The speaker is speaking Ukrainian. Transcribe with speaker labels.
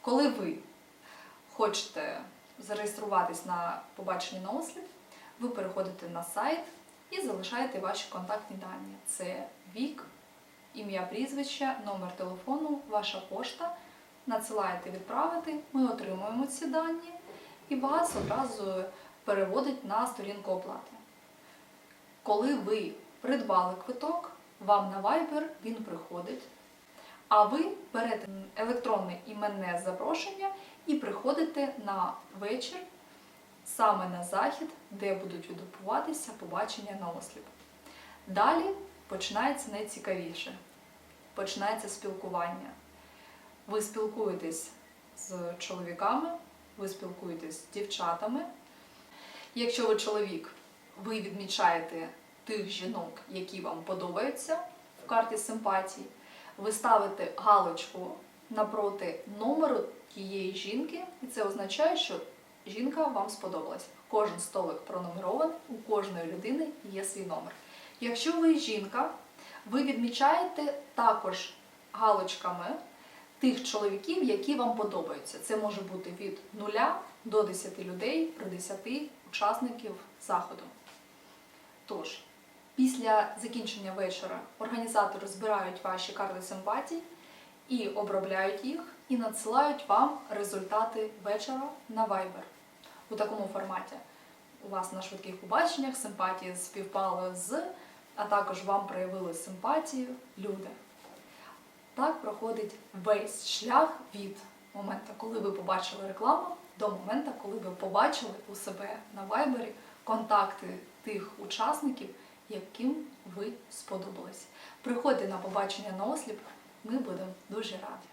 Speaker 1: Коли ви хочете зареєструватись на побачення на осліп, ви переходите на сайт і залишаєте ваші контактні дані. Це вік, ім'я, прізвище, номер телефону, ваша пошта. Надсилаєте відправити, ми отримуємо ці дані і вас одразу переводить на сторінку оплати. Коли ви придбали квиток, вам на Viber він приходить, а ви берете електронне іменне запрошення і приходите на вечір саме на захід, де будуть відбуватися побачення на осліп. Далі починається найцікавіше. Починається спілкування. Ви спілкуєтесь з чоловіками, ви спілкуєтесь з дівчатами. Якщо ви чоловік, ви відмічаєте тих жінок, які вам подобаються в карті симпатії, ви ставите галочку напроти номеру тієї жінки, і це означає, що жінка вам сподобалась. Кожен столик пронумерований, у кожної людини є свій номер. Якщо ви жінка, ви відмічаєте також галочками тих чоловіків, які вам подобаються. Це може бути від 0 до 10 людей при 10 учасників заходу. Тож, після закінчення вечора організатори збирають ваші карти симпатій і обробляють їх, і надсилають вам результати вечора на Viber у такому форматі. У вас на швидких побаченнях симпатії співпали з, а також вам проявили симпатію люди. Так проходить весь шлях від моменту, коли ви побачили рекламу, до моменту, коли ви побачили у себе на вайбері контакти тих учасників, яким ви сподобались. Приходьте на побачення на осліп, ми будемо дуже раді.